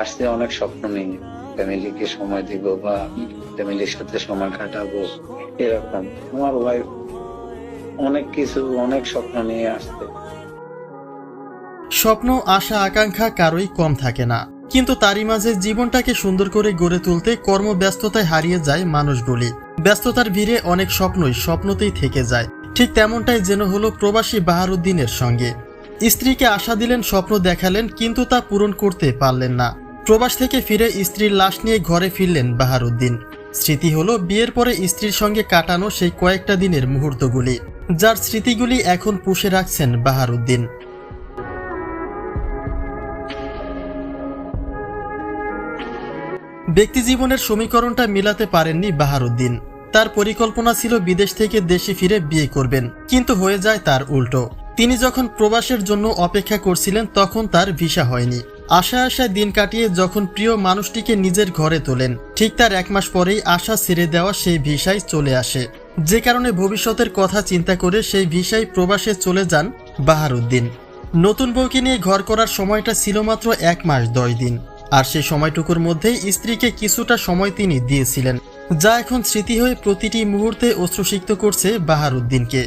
আসছে অনেক স্বপ্ন নিয়ে ফ্যামিলিকে সময় দিব বা ফ্যামিলির সাথে সময় কাটাবো, এরকম। আমার ওয়াইফ অনেক কিছু, অনেক স্বপ্ন নিয়ে আসছে। স্বপ্ন, আশা, আকাঙ্ক্ষা কারোই কম থাকে না। কিন্তু তারই মাঝে জীবনটাকে সুন্দর করে গড়ে তুলতে কর্মব্যস্ততায় হারিয়ে যায় মানুষগুলি। ব্যস্ততার ভিড়ে অনেক স্বপ্নই স্বপ্নতেই থেকে যায়। ঠিক তেমনটাই যেন হলো প্রবাসী বাহারুদ্দিনের সঙ্গে। স্ত্রীকে আশা দিলেন, স্বপ্ন দেখালেন, কিন্তু তা পূরণ করতে পারলেন না। প্রবাস থেকে ফিরে স্ত্রীর লাশ নিয়ে ঘরে ফিরলেন বাহারুদ্দিন। স্মৃতি হলো বিয়ের পরে স্ত্রীর সঙ্গে কাটানো সেই কয়েকটা দিনের মুহূর্তগুলি, যার স্মৃতিগুলি এখন পুষে রাখছেন বাহারুদ্দিন। ব্যক্তিজীবনের সমীকরণটা মিলাতে পারেননি বাহারুদ্দিন। তার পরিকল্পনা ছিল বিদেশ থেকে দেশে ফিরে বিয়ে করবেন, কিন্তু হয়ে যায় তার উল্টো। তিনি যখন প্রবাসের জন্য অপেক্ষা করছিলেন, তখন তার ভিসা হয়নি। আশা আশায় দিন কাটিয়ে যখন প্রিয় মানুষটিকে নিজের ঘরে তোলেন, ঠিক তার এক মাস পরেই আশা ছেড়ে দেওয়া সেই ভিসায় চলে আসে। যে কারণে ভবিষ্যতের কথা চিন্তা করে সেই ভিসায় প্রবাসে চলে যান বাহারুদ্দিন। নতুন বউকে নিয়ে ঘর করার সময়টা ছিল মাত্র এক মাস দশ দিন। আর সেই সময়টুকুর মধ্যেই স্ত্রীকে কিছুটা সময় তিনি দিয়েছিলেন, যা এখন স্মৃতি হয়ে প্রতিটি মুহূর্তে অশ্রুসিক্ত করছে বাহারুদ্দিনকে।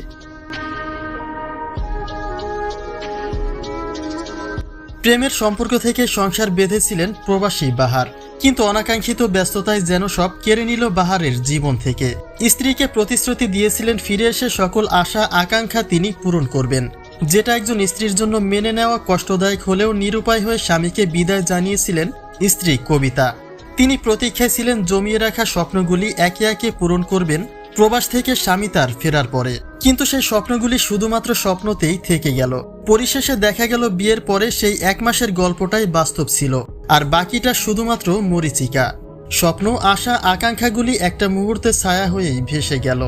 প্রেমের সম্পর্ক থেকে সংসার বেঁধেছিলেন প্রবাসী বাহার। কিন্তু অনাকাঙ্ক্ষিত ব্যস্ততায় যেন সব কেড়ে নিল বাহারের জীবন থেকে। স্ত্রীকে প্রতিশ্রুতি দিয়েছিলেন ফিরে এসে সকল আশা, আকাঙ্ক্ষা তিনি পূরণ করবেন। যেটা একজন স্ত্রীর জন্য মেনে নেওয়া কষ্টদায়ক হলেও নিরুপায় হয়ে স্বামীকে বিদায় জানিয়েছিলেন স্ত্রী কবিতা। তিনি প্রতীক্ষায় ছিলেন জমিয়ে রাখা স্বপ্নগুলি একে একে পূরণ করবেন, প্রবাস থেকে স্বামী তার ফেরার পরে। কিন্তু সেই স্বপ্নগুলি শুধুমাত্র স্বপ্নতেই থেকে গেল। পরিশেষে দেখা গেল বিয়ের পরে সেই এক মাসের গল্পটাই বাস্তব ছিল, আর বাকিটা শুধুমাত্র মরিচিকা। স্বপ্ন, আশা, আকাঙ্ক্ষাগুলি একটা মুহূর্তে ছায়া হয়েই ভেসে গেল।